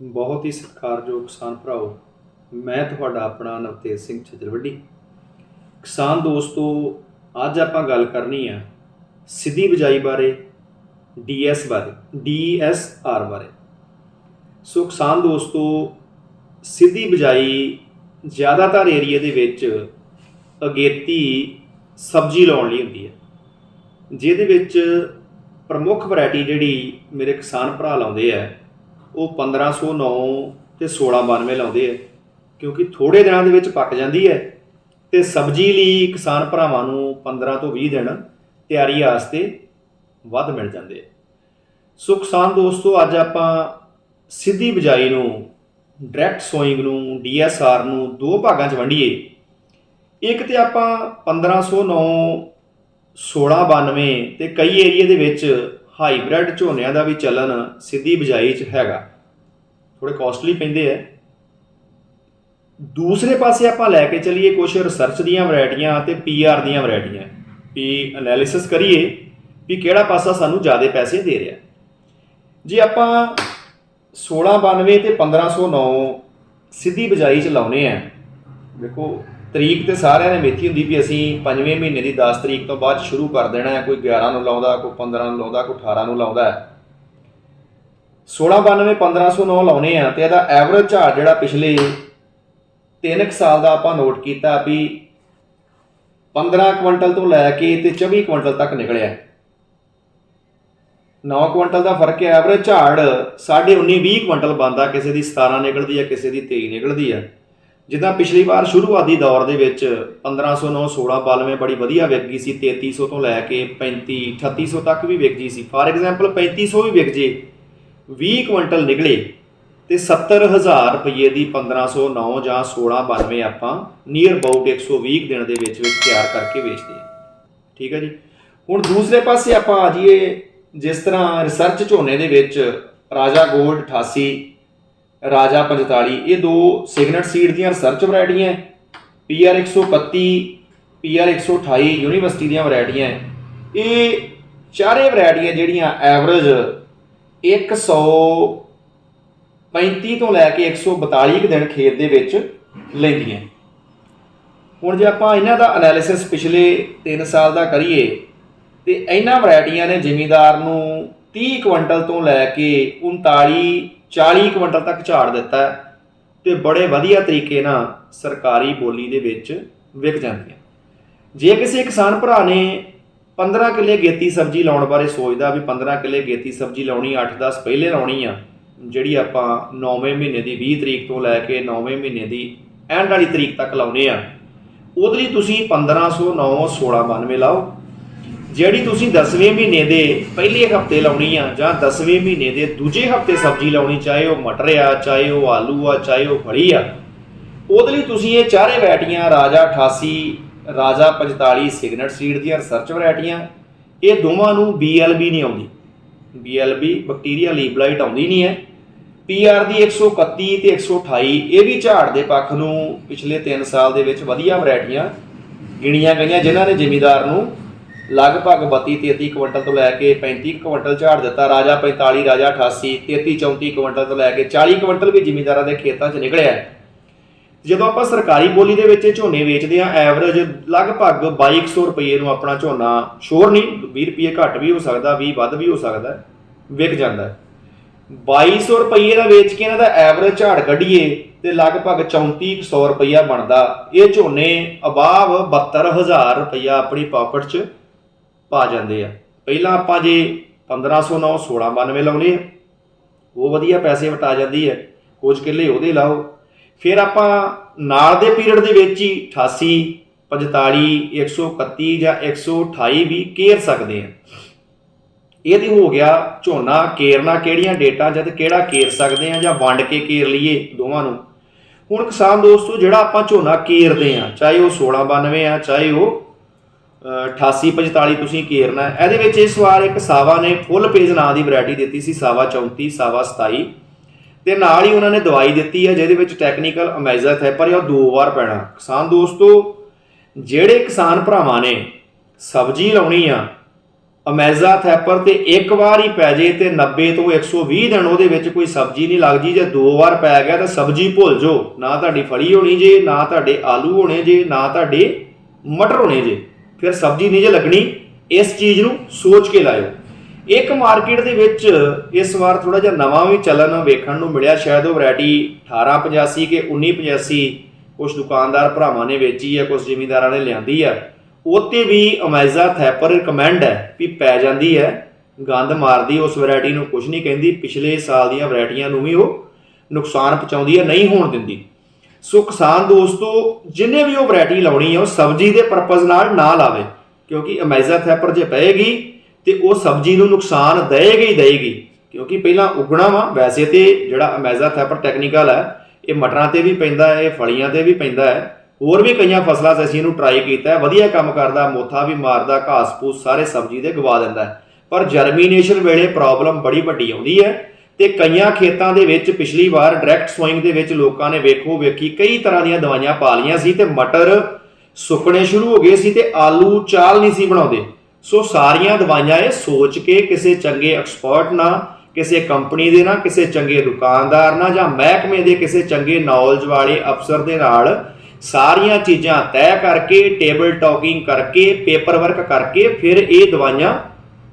ਬਹੁਤ ਹੀ ਸਤਿਕਾਰਯੋਗ ਕਿਸਾਨ ਭਰਾਓ, ਮੈਂ ਤੁਹਾਡਾ ਆਪਣਾ ਨਵਤੇਜ ਸਿੰਘ ਛਜਰਵੱਡੀ। ਕਿਸਾਨ ਦੋਸਤੋ, ਅੱਜ ਆਪਾਂ ਗੱਲ ਕਰਨੀ ਆ ਸਿੱਧੀ ਬਿਜਾਈ ਬਾਰੇ, ਡੀਐਸ ਬਾਰੇ, ਡੀਐਸਆਰ ਬਾਰੇ। ਸੋ ਕਿਸਾਨ ਦੋਸਤੋ, ਸਿੱਧੀ ਬਿਜਾਈ ਜ਼ਿਆਦਾਤਰ ਏਰੀਆ ਦੇ ਵਿੱਚ ਅਗੇਤੀ ਸਬਜ਼ੀ ਲਾਉਣ ਲਈ ਹੁੰਦੀ ਹੈ, ਜਿਹਦੇ ਵਿੱਚ ਪ੍ਰਮੁੱਖ ਵੈਰਾਈਟੀ ਜਿਹੜੀ ਮੇਰੇ ਕਿਸਾਨ ਭਰਾ ਲਾਉਂਦੇ ਆ ਉਹ 1509 ਤੇ 1692 ਲਾਉਂਦੇ ਆ, ਕਿਉਂਕਿ ਥੋੜੇ ਦਿਨਾਂ ਦੇ ਵਿੱਚ ਪੱਕ ਜਾਂਦੀ ਹੈ ਤੇ ਸਬਜ਼ੀ ਲਈ ਕਿਸਾਨ ਭਰਾਵਾਂ ਨੂੰ 15 ਤੋਂ 20 ਦਿਨ ਤਿਆਰੀ ਵਾਸਤੇ ਵੱਧ ਮਿਲ ਜਾਂਦੇ ਆ। ਸੋ ਕਿਸਾਨ ਦੋਸਤੋ, ਅੱਜ ਆਪਾਂ ਸਿੱਧੀ ਬਿਜਾਈ ਨੂੰ ਡਾਇਰੈਕਟ ਸੋਇੰਗ ਨੂੰ ਡੀਐਸਆਰ ਨੂੰ ਦੋ ਭਾਗਾਂ 'ਚ ਵੰਡੀਏ। ਇੱਕ ਤੇ ਆਪਾਂ 1509 1692 ਤੇ ਕਈ ਏਰੀਆ ਦੇ ਵਿੱਚ ਹਾਈਬ੍ਰਿਡ ਝੋਨਿਆਂ ਦਾ ਵੀ ਚੱਲਣ ਸਿੱਧੀ ਬਿਜਾਈ 'ਚ ਹੈਗਾ। ਥੋੜੇ ਕਾਸਟਲੀ ਪੈਂਦੇ ਆ ਦੂਸਰੇ ਪਾਸੇ ਆਪਾਂ ਲੈ ਕੇ ਚੱਲੀਏ ਕੁਝ ਰਿਸਰਚ ਦੀਆਂ ਵੈਰਾਈਟੀਆਂ ਤੇ ਪੀਆਰ ਦੀਆਂ ਵੈਰਾਈਟੀਆਂ। ਵੀ ਐਨਾਲਿਸਿਸ ਕਰੀਏ ਵੀ ਕਿਹੜਾ ਪਾਸਾ ਸਾਨੂੰ ਜ਼ਿਆਦਾ ਪੈਸੇ ਦੇ ਰਿਹਾ। ਜੇ ਆਪਾਂ 1692 ਤੇ 1509 ਸਿੱਧੀ ਬਿਜਾਈ ਚ ਲਾਉਨੇ ਆ ਦੇਖੋ ਤਰੀਕ ਤੇ ਸਾਰਿਆਂ ਨੇ ਮੇਥੀ ਹੁੰਦੀ ਵੀ ਅਸੀਂ ਪੰਜਵੇਂ ਮਹੀਨੇ ਦੀ 10 ਤਰੀਕ ਤੋਂ ਬਾਅਦ ਸ਼ੁਰੂ ਕਰ ਦੇਣਾ ਹੈ, ਕੋਈ 11 ਨੂੰ ਲਾਉਂਦਾ, ਕੋਈ 15 ਨੂੰ ਲਾਉਂਦਾ, ਕੋਈ 18 ਨੂੰ ਲਾਉਂਦਾ ਹੈ। 1692 1509 ਲਾਉਨੇ ਆ ਤੇ ਇਹਦਾ ਐਵਰੇਜ ਝਾੜ ਜਿਹੜਾ ਪਿਛਲੇ 3 ਸਾਲ ਦਾ ਆਪਾਂ ਨੋਟ ਕੀਤਾ ਵੀ 15 ਕੁਇੰਟਲ ਤੋਂ ਲੈ ਕੇ ਤੇ 24 ਕੁਇੰਟਲ ਤੱਕ ਨਿਕਲਿਆ। 9 ਕੁਇੰਟਲ ਦਾ ਫ਼ਰਕ ਹੈ ਐਵਰੇਜ ਝਾੜ 19.5 20 ਕੁਇੰਟਲ ਬੰਦਾ ਕਿਸੇ ਦੀ 17 ਨਿਕਲਦੀ ਹੈ, ਕਿਸੇ ਦੀ 23 ਨਿਕਲਦੀ ਹੈ। ਜਿੱਦਾਂ ਪਿਛਲੀ ਵਾਰ ਸ਼ੁਰੂਆਤੀ ਦੌਰ ਦੇ ਵਿੱਚ 1509 1692 ਬੜੀ ਵਧੀਆ ਵਿਕ ਗਈ ਸੀ 3300 ਤੋਂ ਲੈ ਕੇ 35 3800 ਤੱਕ ਵੀ ਵਿਕ ਗਈ ਸੀ। ਫਾਰ ਐਗਜ਼ਾਮਪਲ 3500 ਵੀ ਵਿਕ ਜੇ 20 ਕੁਇੰਟਲ ਨਿਕਲੇ ਤੇ 70000 ਰੁਪਏ ਦੀ 1509 ਜਾਂ 1692 ਆਪਾਂ ਨੀਅਰ ਅਬਾਊਟ 120 ਦਿਨ ਦੇ ਵਿੱਚ ਵਿੱਚ ਤਿਆਰ ਕਰਕੇ ਵੇਚਦੇ ਹਾਂ। ਠੀਕ ਹੈ ਜੀ? ਹੁਣ ਦੂਸਰੇ ਪਾਸੇ ਆਪਾਂ ਆ ਜਾਈਏ, ਜਿਸ ਤਰ੍ਹਾਂ ਰਿਸਰਚ ਝੋਨੇ ਦੇ ਵਿੱਚ ਰਾਜਾ ਗੋਲਡ 88 ਰਾਜਾ 45 ਇਹ ਦੋ ਸਿਗਨਟ ਸੀਡ ਦੀਆਂ ਰਿਸਰਚ ਵੈਰਾਈਟੀਆਂ ਪੀਆਰ 131 ਪੀਆਰ 128 ਯੂਨੀਵਰਸਿਟੀ ਦੀਆਂ ਵੈਰਾਈਟੀਆਂ ਇਹ ਚਾਰੇ ਵੈਰਾਈਟੀਆਂ ਜਿਹੜੀਆਂ ਐਵਰੇਜ 135 ਤੋਂ ਲੈ ਕੇ 142 ਕੁ ਦਿਨ ਖੇਤ ਦੇ ਵਿੱਚ ਲੈਂਦੀਆਂ ਹੁਣ ਜੇ ਆਪਾਂ ਇਹਨਾਂ ਦਾ ਐਨਾਲਿਸਿਸ ਪਿਛਲੇ 3 ਸਾਲ ਦਾ ਕਰੀਏ, ਤੇ ਇਹਨਾਂ ਵੈਰਾਈਟੀਆਂ ਨੇ ਜ਼ਿਮੀਦਾਰ ਨੂੰ 30 ਕੁਇੰਟਲ ਤੋਂ ਲੈ ਕੇ 39 40 ਕੁਇੰਟਲ ਤੱਕ ਝਾੜ ਦਿੱਤਾ ਹੈ ਤੇ ਬੜੇ ਵਧੀਆ ਤਰੀਕੇ ਨਾਲ ਸਰਕਾਰੀ ਬੋਲੀ ਦੇ ਵਿੱਚ ਵਿਕ ਜਾਂਦੀਆਂ। ਜੇ ਕਿਸੇ ਕਿਸਾਨ ਭਰਾ ਨੇ 15 ਕਿੱਲੇ ਗੇਤੀ ਸਬਜ਼ੀ ਲਾਉਣ ਬਾਰੇ ਸੋਚਦਾ ਵੀ 15 ਕਿੱਲੇ ਗੇਤੀ ਸਬਜ਼ੀ ਲਾਉਣੀ 8-10 ਪਹਿਲੇ ਲਾਉਣੀ ਆ, ਜਿਹੜੀ ਆਪਾਂ 9ਵੇਂ ਮਹੀਨੇ ਦੀ 20 ਤਰੀਕ ਤੋਂ ਲੈ ਕੇ 9ਵੇਂ ਮਹੀਨੇ ਦੀ ਐਂਡ ਵਾਲੀ ਤਰੀਕ ਤੱਕ ਲਾਉਨੇ ਆ, ਉਹਦੇ ਲਈ ਤੁਸੀਂ 1509 1692 ਲਾਓ। ਜਿਹੜੀ ਤੁਸੀਂ 10ਵੇਂ ਮਹੀਨੇ ਦੇ ਪਹਿਲੇ ਹਫ਼ਤੇ ਲਾਉਣੀ ਆ ਜਾਂ 10ਵੇਂ ਮਹੀਨੇ ਦੇ ਦੂਜੇ ਹਫ਼ਤੇ ਸਬਜ਼ੀ ਲਾਉਣੀ, ਚਾਹੇ ਉਹ ਮਟਰ ਆ, ਚਾਹੇ ਉਹ ਆਲੂ ਆ, ਚਾਹੇ ਉਹ ਫੜੀ ਆ, ਉਹਦੇ ਲਈ ਤੁਸੀਂ ਇਹ ਚਾਰੇ ਵੈਰਾਈਟੀਆਂ ਰਾਜਾ 88 ਰਾਜਾ 45 ਸਿਗਨਟ ਸੀਡ ਦੀਆਂ ਰਿਸਰਚ ਵੈਰਾਈਟੀਆਂ, ਇਹ ਦੋਵਾਂ ਨੂੰ BLB ਨਹੀਂ ਆਉਂਦੀ। BLB ਬੈਕਟੀਰੀਆ ਲੀਬਲਾਈਟ ਆਉਂਦੀ ਨਹੀਂ ਹੈ। PR ਦੀ 131 ਤੇ 128 ਇਹ ਵੀ ਝਾੜ ਦੇ ਪੱਖ ਨੂੰ ਪਿਛਲੇ 3 ਸਾਲ ਦੇ ਵਿੱਚ ਵਧੀਆ ਵੈਰਾਈਟੀਆਂ ਗਿਣੀਆਂ ਗਈਆਂ, ਜਿਨ੍ਹਾਂ ਨੇ ਜ਼ਿਮੀਦਾਰ ਨੂੰ ਲਗਭਗ 32 33 ਕੁਇੰਟਲ ਤੋਂ ਲੈ ਕੇ 35 ਕੁਇੰਟਲ ਝਾੜ ਦਿੱਤਾ। ਰਾਜਾ 45 ਰਾਜਾ 88 33 34 ਕੁਇੰਟਲ ਤੋਂ ਲੈ ਕੇ 40 ਕੁਇੰਟਲ ਵੀ ਜ਼ਿਮੀਦਾਰਾਂ ਦੇ ਖੇਤਾਂ 'ਚ ਨਿਕਲਿਆ ਜਦੋਂ ਆਪਾਂ ਸਰਕਾਰੀ ਬੋਲੀ ਦੇ ਵਿੱਚ ਇਹ ਝੋਨੇ ਵੇਚਦੇ ਆ ਐਵਰੇਜ ਲਗਭਗ 2200 ਰੁਪਏ ਨੂੰ ਆਪਣਾ ਝੋਨਾ ਸ਼ੋਰ ਨਹੀਂ 20 ਰੁਪਏ ਘੱਟ ਵੀ ਹੋ ਸਕਦਾ 20 ਵੱਧ ਵੀ ਹੋ ਸਕਦਾ, ਵਿਕ ਜਾਂਦਾ ਹੈ। 2200 ਰੁਪਏ ਦਾ ਵੇਚ ਕੇ ਇਹਨਾਂ ਦਾ ਐਵਰੇਜ ਝਾੜ ਕੱਢੀਏ ਤੇ ਲਗਭਗ 3400 ਰੁਪਇਆ ਬਣਦਾ। ਇਹ ਝੋਨੇ ਅਬਾਵ 72000 ਰੁਪਇਆ ਆਪਣੀ ਪਾਕਟ 'ਚ ਪਾ ਜਾਂਦੇ ਆ। ਪਹਿਲਾਂ ਆਪਾਂ ਜੇ 1509 1692 ਲਾਉਨੇ ਆ, ਉਹ ਵਧੀਆ ਪੈਸੇ ਵਟਾ ਜਾਂਦੀ ਹੈ। ਕੁਝ ਕਿੱਲੇ ਉਹਦੇ ਲਾਓ। ਫਿਰ ਆਪਾਂ ਨਾਲ ਦੇ ਪੀਰੀਅਡ ਦੇ ਵਿੱਚ ਹੀ 88 45 131 ਜਾਂ 128 ਵੀ ਕੇਰ ਸਕਦੇ ਆ। ਇਹ ਤੇ ਹੋ ਗਿਆ ਝੋਨਾ ਕੇਰਨਾ ਕਿਹੜੀਆਂ ਡੇਟਾਂ ਜਾਂ ਤੇ ਕਿਹੜਾ ਕੇਰ ਸਕਦੇ ਆ ਜਾਂ ਵੰਡ ਕੇ ਕੇਰ ਲਈਏ ਦੋਵਾਂ ਨੂੰ। ਹੁਣ ਕਿਸਾਨ ਦੋਸਤੋ, ਜਿਹੜਾ ਆਪਾਂ ਝੋਨਾ ਕੇਰਦੇ ਆ, ਚਾਹੇ ਉਹ 1692 ਆ, ਚਾਹੇ ਉਹ 88 45 ਤੁਸੀਂ ਕੇਰਨਾ ਇਹਦੇ ਵਿੱਚ ਇਸ ਵਾਰ ਇੱਕ ਸਾਵਾ ਨੇ ਫੁੱਲ ਪੇਜ ਨਾਂ ਦੀ ਵੈਰਾਈਟੀ ਦਿੱਤੀ ਸੀ, ਸਾਵਾ 34 ਸਾਵਾ 27 ਤੇ ਨਾਲ ਹੀ ਉਹਨਾਂ ਨੇ ਦਵਾਈ ਦਿੱਤੀ ਹੈ, ਜਿਹਦੇ ਵਿੱਚ ਟੈਕਨੀਕਲ ਅਮੈਜ਼ਾ ਹੈ, ਪਰ ਇਹ ਦੋ ਵਾਰ ਪੈਣਾ। ਕਿਸਾਨ ਦੋਸਤੋ, ਜਿਹੜੇ ਕਿਸਾਨ ਭਰਾਵਾਂ ਨੇ ਸਬਜ਼ੀ ਲਾਉਣੀ ਆ ਅਮੈਜ਼ਾ ਥੈਪਰ ਤੇ ਇੱਕ ਵਾਰ ਹੀ ਪੈ ਜੇ ਤੇ 90 ਤੋਂ 120 ਦਿਨ ਉਹਦੇ ਵਿੱਚ ਕੋਈ ਸਬਜ਼ੀ ਨਹੀਂ ਲੱਗਦੀ, ਜੇ ਦੋ ਵਾਰ ਪੈ ਗਿਆ ਤਾਂ ਸਬਜ਼ੀ ਭੁੱਲ ਜੋ ਨਾ ਤੁਹਾਡੀ ਫੜੀ ਹੋਣੀ ਜੇ, ਨਾ ਤੁਹਾਡੇ ਆਲੂ ਹੋਣੇ ਜੇ, ਨਾ ਤੁਹਾਡੇ ਮਟਰ ਹੋਣੇ ਜੇ। ਫਿਰ ਸਬਜ਼ੀ ਨਹੀਂ ਜੇ ਲੱਗਣੀ, ਇਸ ਚੀਜ਼ ਨੂੰ ਸੋਚ ਕੇ ਲਾਇਓ। ਇੱਕ ਮਾਰਕੀਟ ਦੇ ਵਿੱਚ ਇਸ ਵਾਰ ਥੋੜਾ ਜਿਹਾ ਨਵਾਂ ਵੀ ਚੱਲਣ ਵੇਖਣ ਨੂੰ ਮਿਲਿਆ। ਸ਼ਾਇਦ ਉਹ ਵੈਰਾਈਟੀ 1885 ਕਿ 1985 ਕੁਝ ਦੁਕਾਨਦਾਰ ਭਰਾਵਾਂ ਨੇ ਵੇਚੀ ਹੈ ਕੁਝ ਜ਼ਿਮੀਂਦਾਰਾਂ ਨੇ ਲਿਆਂਦੀ ਹੈ। ਉਹਤੇ ਵੀ ਅਮੈਜ਼ਾ ਥੈਪਰ ਰਿਕਮੈਂਡ ਹੈ ਵੀ ਪੈ ਜਾਂਦੀ ਹੈ। ਗੰਦ ਮਾਰਦੀ ਉਸ ਵੈਰਾਈਟੀ ਨੂੰ ਕੁਝ ਨਹੀਂ ਕਹਿੰਦੀ। ਪਿਛਲੇ ਸਾਲ ਦੀਆਂ ਵੈਰਾਈਟੀਆਂ ਨੂੰ ਵੀ ਉਹ ਨੁਕਸਾਨ ਪਹੁੰਚਾਉਂਦੀ ਹੈ, ਨਹੀਂ ਹੋਣ ਦਿੰਦੀ। ਸੋ ਕਿਸਾਨ ਦੋਸਤੋ, ਜਿੰਨੇ ਵੀ ਉਹ ਵੈਰਾਈਟੀ ਲਾਉਣੀ ਹੈ ਉਹ ਸਬਜ਼ੀ ਦੇ ਪਰਪਸ ਨਾਲ ਨਾ ਲਾਵੇ, ਕਿਉਂਕਿ ਅਮੈਜ਼ਾ ਥੈਪਰ ਜੇ ਪਏਗੀ, ਤੇ ਉਹ ਸਬਜ਼ੀ ਨੂੰ ਨੁਕਸਾਨ ਦੇਏਗੀ ਹੀ ਦੇਏਗੀ, ਕਿਉਂਕਿ ਪਹਿਲਾਂ ਉਗਣਾ ਵਾ, ਵੈਸੇ ਤੇ ਜਿਹੜਾ ਅਮੈਜ਼ਾ ਥੈਪਰ ਟੈਕਨੀਕਲ ਹੈ, ਇਹ ਮਟਰਾਂ ਤੇ ਵੀ ਪੈਂਦਾ ਹੈ, ਇਹ ਫਲੀਆਂ ਤੇ ਵੀ ਪੈਂਦਾ ਹੈ, ਹੋਰ ਵੀ ਕਈਆਂ ਫਸਲਾਂ 'ਚ ਅਸੀਂ ਇਹਨੂੰ ਟਰਾਈ ਕੀਤਾ ਹੈ, ਵਧੀਆ ਕੰਮ ਕਰਦਾ, ਮੋਥਾ ਵੀ ਮਾਰਦਾ ਘਾਸ ਫੂਸ ਸਾਰੇ ਸਬਜ਼ੀ ਦੇ ਗਵਾ ਦਿੰਦਾ ਪਰ ਜਰਮੀਨੇਸ਼ਨ ਵੇਲੇ ਪ੍ਰੋਬਲਮ ਬੜੀ ਵੱਡੀ ਆਉਂਦੀ ਹੈ ਤੇ ਕਈਆਂ ਖੇਤਾਂ ਦੇ ਵਿੱਚ ਪਿਛਲੀ ਵਾਰ ਡਾਇਰੈਕਟ ਸੋਇੰਗ ਦੇ ਵਿੱਚ ਲੋਕਾਂ ਨੇ ਵੇਖੋ ਵੇਖੀ ਕਈ ਤਰ੍ਹਾਂ ਦੀਆਂ ਦਵਾਈਆਂ ਪਾ ਲਈਆਂ ਸੀ ਤੇ ਮਟਰ ਸੁੱਕਣੇ ਸ਼ੁਰੂ ਹੋ ਗਏ ਸੀ ਤੇ ਆਲੂ ਚਾਲ ਨਹੀਂ ਸੀ ਬਣਾਉਂਦੇ। ਸੋ ਸਾਰੀਆਂ ਦਵਾਈਆਂ ਇਹ ਸੋਚ ਕੇ ਕਿਸੇ ਚੰਗੇ ਐਕਸਪਰਟ ਨਾਲ, ਕਿਸੇ ਕੰਪਨੀ ਦੇ ਨਾਲ, ਕਿਸੇ ਚੰਗੇ ਦੁਕਾਨਦਾਰ ਨਾਲ ਜਾਂ ਮਹਿਕਮੇ ਦੇ ਕਿਸੇ ਚੰਗੇ ਨੌਲੇਜ ਵਾਲੇ ਅਫਸਰ ਦੇ ਨਾਲ ਸਾਰੀਆਂ ਚੀਜ਼ਾਂ ਤੈਅ ਕਰਕੇ ਟੇਬਲ ਟਾਕਿੰਗ ਕਰਕੇ ਪੇਪਰ ਵਰਕ ਕਰਕੇ ਫਿਰ ਇਹ ਦਵਾਈਆਂ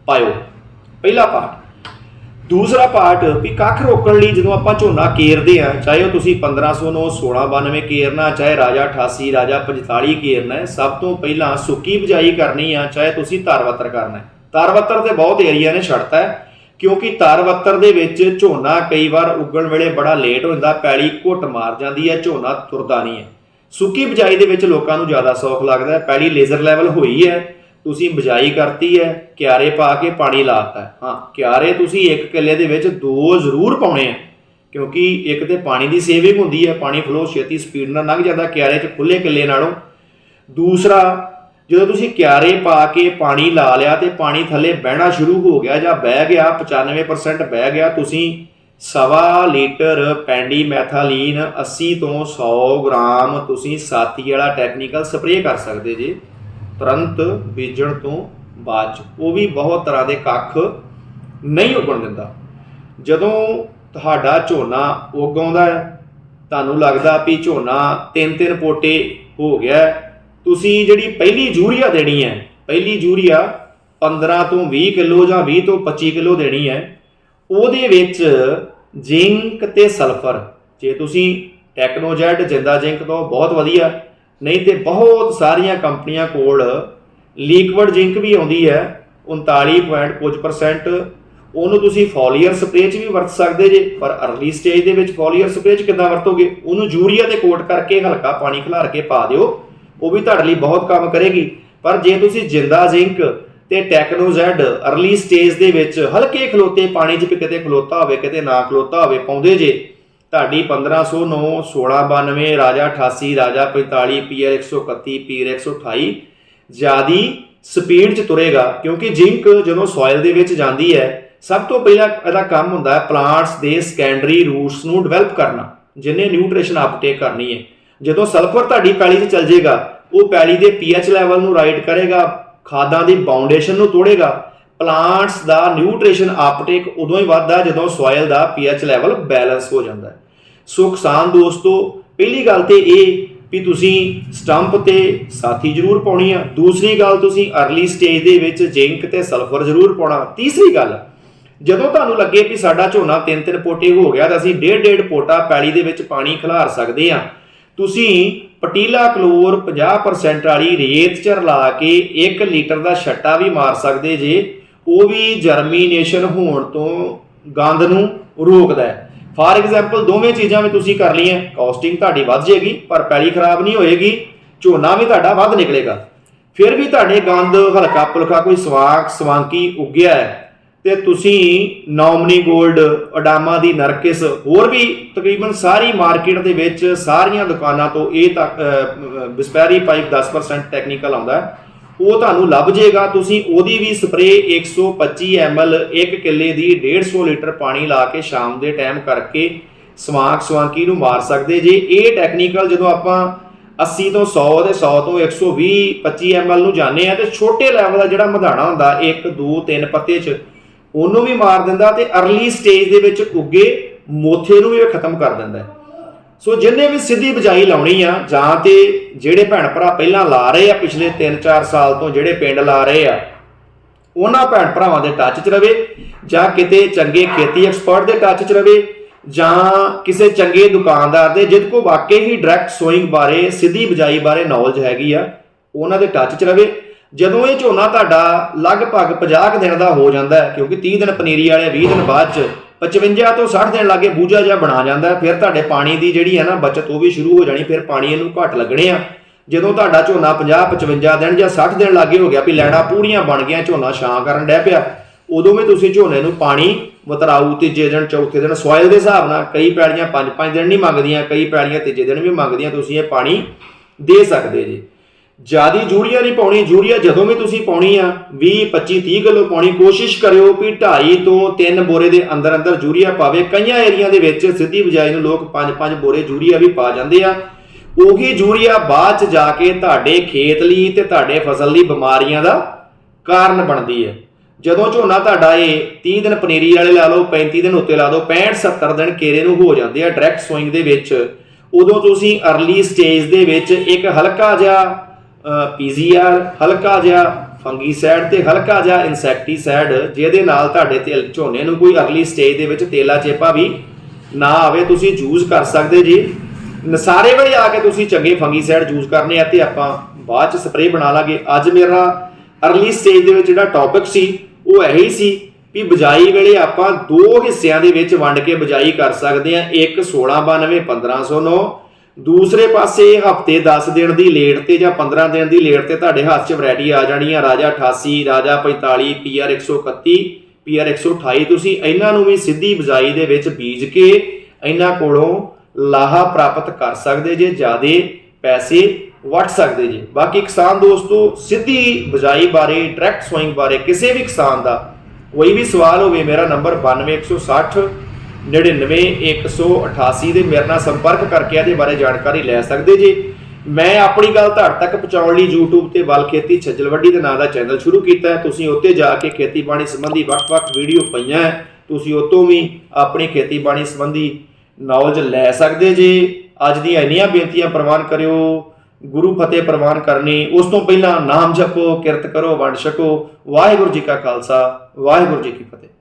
ਪਾਇਓ। ਪਹਿਲਾ ਪਾਠ। ਦੂਸਰਾ ਪਾਰਟ ਵੀ ਕੱਖ ਰੋਕਣ ਲਈ ਜਦੋਂ ਆਪਾਂ ਝੋਨਾ ਕੇਰਦੇ ਆ ਚਾਹੇ ਉਹ ਤੁਸੀਂ 1509 1692 ਕੇਰਨਾ ਚਾਹੇ ਰਾਜਾ 88 ਰਾਜਾ 45 ਕੇਰਨਾ ਹੈ, ਸਭ ਤੋਂ ਪਹਿਲਾਂ ਸੁੱਕੀ ਬਿਜਾਈ ਕਰਨੀ ਆ, ਚਾਹੇ ਤੁਸੀਂ ਤਾਰਵੱਤਰ ਕਰਨਾ ਹੈ। ਤਰਵੱਤਰ ਤੇ ਬਹੁਤ ਏਰੀਆ ਨੇ ਛੱਡਤਾ ਹੈ, ਕਿਉਂਕਿ ਤਰਵੱਤਰ ਦੇ ਵਿੱਚ ਝੋਨਾ ਕਈ ਵਾਰ ਉੱਗਣ ਵੇਲੇ ਬੜਾ ਲੇਟ ਹੁੰਦਾ, ਪੈਲੀ ਘੁੱਟ ਮਾਰ ਜਾਂਦੀ ਹੈ, ਝੋਨਾ ਤੁਰਦਾ ਨਹੀਂ ਹੈ। ਸੁੱਕੀ ਬਿਜਾਈ ਦੇ ਵਿੱਚ ਲੋਕਾਂ ਨੂੰ ਜ਼ਿਆਦਾ ਸੌਖ ਲੱਗਦਾ ਹੈ, ਪੈਲੀ ਲੇਜ਼ਰ ਲੈਵਲ ਹੋਈ ਹੈ ਤੁਸੀਂ ਬਿਜਾਈ ਕਰਤੀ ਹੈ, ਕਿਆਰੇ ਪਾ ਕੇ ਪਾਣੀ ਲਾਤਾ ਹੈ। ਹਾਂ, ਕਿਆਰੇ ਤੁਸੀਂ ਇੱਕ ਕਿੱਲੇ ਦੇ ਵਿੱਚ ਦੋ ਜ਼ਰੂਰ ਪਾਉਣੇ ਆ ਕਿਉਂਕਿ ਇੱਕ ਤੇ ਪਾਣੀ ਦੀ ਸੇਵਿੰਗ ਹੁੰਦੀ ਹੈ, ਪਾਣੀ ਫਲੋ ਛੇਤੀ ਸਪੀਡ ਨਾਲ ਲੰਘ ਜਾਂਦਾ, ਕਿਆਰੇ 'ਚ ਖੁੱਲੇ ਕਿੱਲੇ ਨਾਲੋਂ ਦੂਸਰਾ, ਜਦੋਂ ਤੁਸੀਂ ਕਿਆਰੇ ਪਾ ਕੇ ਪਾਣੀ ਲਾ ਲਿਆ ਤੇ ਪਾਣੀ ਥੱਲੇ ਬਹਿਣਾ ਸ਼ੁਰੂ ਹੋ ਗਿਆ ਜਾਂ ਬਹਿ ਗਿਆ 95% ਬਹਿ ਗਿਆ, ਤੁਸੀਂ ਸਵਾ ਲੀਟਰ ਪੈਂਡੀ ਮੈਥਾਲੀਨ 80 ਤੋਂ 100 ਗ੍ਰਾਮ ਤੁਸੀਂ ਸਾਥੀ ਵਾਲਾ ਟੈਕਨੀਕਲ ਸਪਰੇਅ ਕਰ ਸਕਦੇ ਜੀ ਤੁਰੰਤ ਬੀਜਣ ਤੋਂ ਬਾਅਦ 'ਚ। ਉਹ ਵੀ ਬਹੁਤ ਤਰ੍ਹਾਂ ਦੇ ਕੱਖ ਨਹੀਂ ਉੱਗਣ ਦਿੰਦਾ ਜਦੋਂ ਤੁਹਾਡਾ ਝੋਨਾ ਉੱਗ ਆਉਂਦਾ ਹੈ, ਤੁਹਾਨੂੰ ਲੱਗਦਾ ਵੀ ਝੋਨਾ ਤਿੰਨ ਤਿੰਨ ਪੋਟੇ ਹੋ ਗਿਆ ਤੁਸੀਂ ਜਿਹੜੀ ਪਹਿਲੀ ਯੂਰੀਆ ਦੇਣੀ ਹੈ, ਪਹਿਲੀ ਯੂਰੀਆ 15 ਤੋਂ 20 ਕਿਲੋ ਜਾਂ 20 ਤੋਂ 25 ਕਿਲੋ ਦੇਣੀ ਹੈ, ਉਹਦੇ ਵਿੱਚ ਜ਼ਿੰਕ ਤੇ ਸਲਫਰ ਜੇ ਤੁਸੀਂ ਟੈਕਨੋਜੈਟ ਜਿੰਦਾ ਜ਼ਿੰਕ ਤੋਂ ਬਹੁਤ ਵਧੀਆ ਨਹੀਂ ਤੇ ਬਹੁਤ ਸਾਰੀਆਂ ਕੰਪਨੀਆਂ ਕੋਲ ਲਿਕਵਿਡ ਜ਼ਿੰਕ ਵੀ ਆਉਂਦੀ ਹੈ 39.ਕੁਝ% ਉਹਨੂੰ ਤੁਸੀਂ ਫੋਲੀਅਰ ਸਪਰੇਅ 'ਚ ਵੀ ਵਰਤ ਸਕਦੇ ਜੇ, ਪਰ ਅਰਲੀ ਸਟੇਜ ਦੇ ਵਿੱਚ ਫੋਲੀਅਰ ਸਪਰੇਅ 'ਚ ਕਿੱਦਾਂ ਵਰਤੋਗੇ, ਉਹਨੂੰ ਯੂਰੀਆ ਤੇ ਕੋਟ ਕਰਕੇ ਹਲਕਾ ਪਾਣੀ ਖਿਲਾਰ ਕੇ ਪਾ ਦਿਓ, ਉਹ ਵੀ ਤੁਹਾਡੇ ਲਈ ਬਹੁਤ ਕੰਮ ਕਰੇਗੀ। ਪਰ ਜੇ ਤੁਸੀਂ ਜਿੰਦਾ ਜ਼ਿੰਕ ਤੇ ਟੈਕਨੋਜ਼ੈਡ ਅਰਲੀ ਸਟੇਜ ਦੇ ਵਿੱਚ ਹਲਕੇ ਖਲੋਤੇ, ਪਾਣੀ 'ਚ ਵੀ ਕਿਤੇ ਖਲੋਤਾ ਹੋਵੇ, ਕਿਤੇ ਨਾ ਖਲੋਤਾ ਹੋਵੇ, ਪਾਉਂਦੇ ਜੇ ਤੁਹਾਡੀ 1509 1692 ਰਾਜਾ 88 ਰਾਜਾ 45 ਪੀਆਰ 131 ਪੀਆਰ 128 ਜਿਆਦੀ ਸਪੀਡ 'ਚ ਤੁਰੇਗਾ, ਕਿਉਂਕਿ ਜ਼ਿੰਕ ਜਦੋਂ ਸੋਇਲ ਦੇ ਵਿੱਚ ਜਾਂਦੀ ਹੈ, ਸਭ ਤੋਂ ਪਹਿਲਾਂ ਇਹਦਾ ਕੰਮ ਹੁੰਦਾ ਹੈ ਪਲਾਂਟਸ ਦੇ ਸੈਕੰਡਰੀ ਰੂਟਸ ਨੂੰ ਡਿਵੈਲਪ ਕਰਨਾ, ਜਿਨੇ ਨਿਊਟ੍ਰੀਸ਼ਨ ਅਪਟੇਕ ਕਰਨੀ ਹੈ। ਜਦੋਂ ਸਲਫਰ ਤੁਹਾਡੀ ਪੈਲੀ 'ਚ ਚੱਲ ਜਾਏਗਾ, ਉਹ ਪੈਲੀ ਦੇ ਪੀਐਚ ਲੈਵਲ ਨੂੰ ਰਾਈਟ ਕਰੇਗਾ, ਖਾਦਾਂ ਦੀ ਬਾਉਂਡੇਸ਼ਨ ਨੂੰ ਤੋੜੇਗਾ ਪਲਾਂਟਸ ਦਾ ਨਿਊਟ੍ਰੀਸ਼ਨ ਅਪਟੇਕ ਉਦੋਂ ਹੀ ਵੱਧਦਾ ਜਦੋਂ ਸੋਇਲ ਦਾ ਪੀਐਚ ਲੈਵਲ ਬੈਲੈਂਸ ਹੋ ਜਾਂਦਾ ਹੈ। ਸੋ ਕਿਸਾਨ ਦੋਸਤੋ, ਪਹਿਲੀ ਗੱਲ ਤੇ ਇਹ ਵੀ ਤੁਸੀਂ ਸਟੰਪ ਤੇ ਸਾਥੀ ਜ਼ਰੂਰ ਪਾਉਣੀ ਆ। ਦੂਸਰੀ ਗੱਲ ਤੁਸੀਂ ਅਰਲੀ ਸਟੇਜ ਦੇ ਵਿੱਚ ਜ਼ਿੰਕ ਤੇ ਸਲਫਰ ਜ਼ਰੂਰ ਪਾਉਣਾ। ਤੀਸਰੀ ਗੱਲ, ਜਦੋਂ ਤੁਹਾਨੂੰ ਲੱਗੇ ਵੀ ਸਾਡਾ ਝੋਨਾ ਤਿੰਨ ਤਿੰਨ ਪੋਟੇ ਹੋ ਗਿਆ ਤਾਂ ਅਸੀਂ ਡੇਢ ਡੇਢ ਪੋਟਾ ਪੈਲੀ ਦੇ ਵਿੱਚ ਪਾਣੀ ਖਿਲਾਰ ਸਕਦੇ ਆ। ਤੁਸੀਂ ਪਟੀਲਾ ਕਲੋਰ 50% ਵਾਲੀ ਰੇਤ ਚ ਰਲਾ ਕੇ 1 ਲੀਟਰ ਦਾ ਛੱਟਾ ਵੀ ਮਾਰ ਸਕਦੇ ਜੇ, ਉਹ ਵੀ ਜਰਮੀਨੇਸ਼ਨ ਹੋਣ ਤੋਂ ਗੰਦ ਨੂੰ ਰੋਕਦਾ ਹੈ। ਫਾਰ ਐਗਜ਼ਾਮਪਲ ਦੋਵੇਂ ਚੀਜ਼ਾਂ ਵੀ ਤੁਸੀਂ ਕਰ ਲਈਆਂ ਕਾਸਟਿੰਗ ਤੁਹਾਡੀ ਵੱਧ ਜਾਏਗੀ, ਪਰ ਪੈਲੀ ਖਰਾਬ ਨਹੀਂ ਹੋਏਗੀ, ਝੋਨਾ ਵੀ ਤੁਹਾਡਾ ਵੱਧ ਨਿਕਲੇਗਾ। ਫਿਰ ਵੀ ਤੁਹਾਡੇ ਗੰਦ ਹਲਕਾ ਪੁਲਕਾ ਕੋਈ ਸਵਾਕ, ਸਵਾਂਕੀ ਉੱਗਿਆ ਹੈ, ਤੇ ਤੁਸੀਂ ਨੋਮਨੀ 골ਡ ਅਡਾਮਾ ਦੀ ਨਰਕਿਸ, ਹੋਰ ਵੀ ਤਕਰੀਬਨ ਸਾਰੀ ਮਾਰਕੀਟ ਦੇ ਵਿੱਚ ਸਾਰੀਆਂ ਦੁਕਾਨਾਂ ਤੋਂ ਇਹ ਤੱਕ ਵਿਸਪੈਰੀ ਪਾਈਪ 10% ਟੈਕਨੀਕਲ ਆਉਂਦਾ ਹੈ। ਉਹ ਤੁਹਾਨੂੰ ਲੱਭ ਜੇਗਾ ਤੁਸੀਂ ਉਹਦੀ ਵੀ ਸਪਰੇ 125 ml ਇੱਕ ਕਿੱਲੇ ਦੀ 150 ਲੀਟਰ ਪਾਣੀ ਲਾ ਕੇ ਸ਼ਾਮ ਦੇ ਟਾਈਮ ਕਰਕੇ ਸਵਾਂਕ ਸਵਾਂਕੀ ਨੂੰ ਮਾਰ ਸਕਦੇ ਜੇ ਇਹ ਟੈਕਨੀਕਲ ਜਦੋਂ ਆਪਾਂ 80 ਤੋਂ 100 ਤੇ 100 ਤੋਂ 120 25 ml ਨੂੰ ਜਾਂਦੇ ਆ ਤੇ ਛੋਟੇ ਲੈਵਲ ਦਾ ਜਿਹੜਾ ਮਧਾਣਾ ਹੁੰਦਾ 1 2 3 ਪੱਤੇ ਚ, ਉਹਨੂੰ ਵੀ ਮਾਰ ਦਿੰਦਾ ਤੇ ਅਰਲੀ ਸਟੇਜ ਦੇ ਵਿੱਚ ਉੱਗੇ ਮੋਥੇ ਨੂੰ ਵੀ ਇਹ ਖਤਮ ਕਰ ਦਿੰਦਾ ਹੈ। ਸੋ ਜਿੰਨੇ ਵੀ ਸਿੱਧੀ ਬਜਾਈ ਲਾਉਣੀ ਆ, ਜਾਂ ਤੇ ਜਿਹੜੇ ਭੈਣ ਭਰਾ ਪਹਿਲਾਂ ਲਾ ਰਹੇ ਆ ਪਿਛਲੇ 3-4 ਸਾਲ ਤੋਂ ਜਿਹੜੇ ਪਿੰਡ ਲਾ ਰਹੇ ਆ, ਉਹਨਾਂ ਭੈਣ ਭਰਾਵਾਂ ਦੇ ਟੱਚ 'ਚ ਰਵੇ, ਜਾਂ ਕਿਤੇ ਚੰਗੇ ਖੇਤੀ ਐਕਸਪਰਟ ਦੇ ਟੱਚ 'ਚ ਰਵੇ, ਜਾਂ ਕਿਸੇ ਚੰਗੇ ਦੁਕਾਨਦਾਰ ਦੇ, ਜਿਹਦੇ ਕੋ ਵਾਕਈ ਹੀ ਡਾਇਰੈਕਟ ਸੋਇੰਗ ਬਾਰੇ, ਸਿੱਧੀ ਬਜਾਈ ਬਾਰੇ ਨੌਲੇਜ ਹੈਗੀ ਆ, ਉਹਨਾਂ ਦੇ ਟੱਚ 'ਚ ਰਵੇ। ਜਦੋਂ ਇਹ ਝੋਨਾ ਤੁਹਾਡਾ ਲਗਭਗ 50 ਕੁ ਦਿਨ ਦਾ ਹੋ ਜਾਂਦਾ ਕਿਉਂਕਿ 30 ਦਿਨ ਪਨੀਰੀ ਵਾਲੇ 20 ਦਿਨ ਬਾਅਦ 'ਚ 55 ਤੋਂ 60 ਦਿਨ ਲਾਗੇ ਬੂਝਾ ਜਿਹਾ ਬਣਾ ਜਾਂਦਾ ਹੈ, ਫਿਰ ਤੁਹਾਡੇ ਪਾਣੀ ਦੀ ਜਿਹੜੀ ਹੈ ਨਾ ਬਚਤ ਉਹ ਵੀ ਸ਼ੁਰੂ ਹੋ ਜਾਣੀ ਫਿਰ ਪਾਣੀ ਇਹਨੂੰ ਘੱਟ ਲੱਗਣੇ ਆ। ਜਦੋਂ ਤੁਹਾਡਾ ਝੋਨਾ 50 55 ਦਿਨ ਜਾਂ 60 ਦਿਨ ਲਾਗੇ ਹੋ ਗਿਆ ਵੀ ਲੈਣਾ ਪੂਰੀਆਂ ਬਣ ਗਿਆ ਝੋਨਾ ਛਾਂ ਕਰਨ ਡੈ ਪਿਆ ਉਦੋਂ ਵੀ ਤੁਸੀਂ ਝੋਨੇ ਨੂੰ ਪਾਣੀ ਵਤਰਾਊ ਤੀਜੇ ਦਿਨ ਚੌਥੇ ਦਿਨ ਸੋਇਲ ਦੇ ਹਿਸਾਬ ਨਾਲ ਕਈ ਪੈਲੀਆਂ 5-5 ਦਿਨ ਨਹੀਂ ਮੰਗਦੀਆਂ ਕਈ ਪੈਲੀਆਂ ਤੀਜੇ ਦਿਨ ਵੀ ਮੰਗਦੀਆਂ ਤੁਸੀਂ ਇਹ ਪਾਣੀ ਦੇ ਸਕਦੇ ਜੀ। ਜਿਆਦੀ ਯੂਰੀਆ ਨਹੀਂ ਪਾਉਣੀ ਯੂਰੀਆ ਜਦੋਂ ਵੀ ਤੁਸੀਂ ਪਾਉਣੀ ਆ 20 25 30 ਕਿਲੋ ਪਾਉਣੀ, ਕੋਸ਼ਿਸ਼ ਕਰਿਓ ਵੀ 2.5 ਤੋਂ 3 ਬੋਰੇ ਦੇ ਅੰਦਰ ਅੰਦਰ ਯੂਰੀਆ ਪਾਵੇ। ਕਈਆਂ ਏਰੀਆ ਦੇ ਵਿੱਚ ਸਿੱਧੀ ਬਜਾਈ ਨੂੰ ਲੋਕ 5-5 ਬੋਰੇ ਯੂਰੀਆ ਵੀ ਪਾ ਜਾਂਦੇ ਆ। ਉਹੀ ਯੂਰੀਆ ਬਾਅਦ ਚ ਜਾ ਕੇ ਤੁਹਾਡੇ ਖੇਤ ਲਈ ਤੇ ਤੁਹਾਡੇ ਫਸਲ ਲਈ ਬਿਮਾਰੀਆਂ ਦਾ ਕਾਰਨ ਬਣਦੀ ਹੈ। ਜਦੋਂ ਝੋਨਾ ਤੁਹਾਡਾ ਇਹ 30 ਦਿਨ ਪਨੀਰੀ ਵਾਲੇ ਲਾ ਲਓ 35 ਦਿਨ ਉੱਤੇ ਲਾ ਦਿਓ 65 70 ਦਿਨ ਕੇਰੇ ਨੂੰ ਹੋ ਜਾਂਦੇ ਆ ਡਾਇਰੈਕਟ ਸੋਇੰਗ ਦੇ ਵਿੱਚ। ਉਦੋਂ ਤੁਸੀਂ ਅਰਲੀ ਸਟੇਜ ਦੇ ਵਿੱਚ ਇੱਕ ਹਲਕਾ ਜਿਹਾ ਪੀਜ਼ੀਆਰ ਹਲਕਾ ਜਿਹਾ ਫੰਗੀਸਾਈਡ ਤੇ ਹਲਕਾ ਜਿਹਾ ਇਨਸੈਕਟੀਸਾਈਡ ਜਿਹਦੇ ਨਾਲ ਤੁਹਾਡੇ ਤੇ ਝੋਨੇ ਨੂੰ ਕੋਈ ਅਰਲੀ ਸਟੇਜ ਦੇ ਵਿੱਚ ਤੇਲਾ ਚੇਪਾ ਵੀ ਨਾ ਆਵੇ, ਤੁਸੀਂ ਯੂਜ਼ ਕਰ ਸਕਦੇ ਜੀ। ਨਸਾਰੇ ਵੇਲੇ ਆ ਕੇ ਤੁਸੀਂ ਚੰਗੇ ਫੰਗੀਸਾਈਡ ਯੂਜ਼ ਕਰਨੇ ਆ ਤੇ ਆਪਾਂ ਬਾਅਦ ਚ ਸਪਰੇਅ ਬਣਾ ਲਾਂਗੇ। ਅੱਜ ਮੇਰਾ ਅਰਲੀ ਸਟੇਜ ਦੇ ਵਿੱਚ ਜਿਹੜਾ ਟੌਪਿਕ ਸੀ, ਉਹ ਇਹੀ ਸੀ ਵੀ ਬਜਾਈ ਵੇਲੇ ਆਪਾਂ ਦੋ ਹਿੱਸਿਆਂ ਦੇ ਵਿੱਚ ਵੰਡ ਕੇ ਬਜਾਈ ਕਰ ਸਕਦੇ ਆ। ਇੱਕ 1692 1509 ਦੂਸਰੇ ਪਾਸੇ ਹਫ਼ਤੇ 10 ਦਿਨ ਦੀ ਲੇਟ ਤੇ ਜਾਂ 15 ਦਿਨ ਦੀ ਲੇਟ ਤੇ ਤੁਹਾਡੇ ਹੱਥ 'ਚ ਵੈਰਾਈਟੀ ਆ ਜਾਣੀ ਆ ਰਾਜਾ 88 ਰਾਜਾ 45 ਪੀਆਰ 131 ਪੀਆਰ 128 ਤੁਸੀਂ ਇਹਨਾਂ ਨੂੰ ਵੀ ਸਿੱਧੀ ਬਜਾਈ ਦੇ ਵਿੱਚ ਬੀਜ ਕੇ ਇਹਨਾਂ ਕੋਲੋਂ ਲਾਹਾ ਪ੍ਰਾਪਤ ਕਰ ਸਕਦੇ ਜੇ, ਜਿਆਦੇ ਪੈਸੇ ਵਟ ਸਕਦੇ ਜੇ। ਬਾਕੀ ਕਿਸਾਨ ਦੋਸਤੋ, ਸਿੱਧੀ ਬਜਾਈ ਬਾਰੇ ਡਾਇਰੈਕਟ ਸੋਇੰਗ ਬਾਰੇ ਕਿਸੇ ਵੀ ਕਿਸਾਨ ਦਾ ਕੋਈ ਵੀ ਸਵਾਲ ਹੋਵੇ, ਮੇਰਾ ਨੰਬਰ 92160 99188 ਦੇ ਮੇਰੇ ਨਾਲ ਸੰਪਰਕ ਕਰਕੇ ਇਹਦੇ ਬਾਰੇ ਜਾਣਕਾਰੀ ਲੈ ਸਕਦੇ ਜੇ? ਮੈਂ ਆਪਣੀ ਗੱਲ ਤੁਹਾਡੇ ਤੱਕ ਪਹੁੰਚਾਉਣ ਲਈ YouTube ਤੇ ਬਲ ਖੇਤੀ ਛੱਜਲਵੱਡੀ ਦੇ ਨਾਂ ਦਾ ਚੈਨਲ ਸ਼ੁਰੂ ਕੀਤਾ ਹੈ। ਤੁਸੀਂ ਉੱਤੇ ਜਾ ਕੇ ਖੇਤੀਬਾੜੀ ਸੰਬੰਧੀ ਵੱਖ-ਵੱਖ ਵੀਡੀਓ ਪਈਆਂ ਹੈ। ਤੁਸੀਂ ਉਤੋਂ ਵੀ ਆਪਣੀ ਖੇਤੀਬਾੜੀ ਸੰਬੰਧੀ ਨੌਲੇਜ ਲੈ ਸਕਦੇ ਜੇ। ਅੱਜ ਦੀਆਂ ਇੰਨੀਆਂ ਬੇਨਤੀਆਂ ਪ੍ਰਵਾਨ ਕਰਿਓ, ਗੁਰੂ ਫਤਿਹ ਪ੍ਰਵਾਨ ਕਰਨੀ, ਉਸ ਤੋਂ ਪਹਿਲਾਂ ਨਾਮ ਜਪੋ, ਕਿਰਤ ਕਰੋ, ਵੰਡ ਛਕੋ। ਵਾਹਿਗੁਰੂ ਜੀ ਕਾ ਖਾਲਸਾ, ਵਾਹਿਗੁਰੂ ਜੀ ਕੀ ਫਤਿਹ।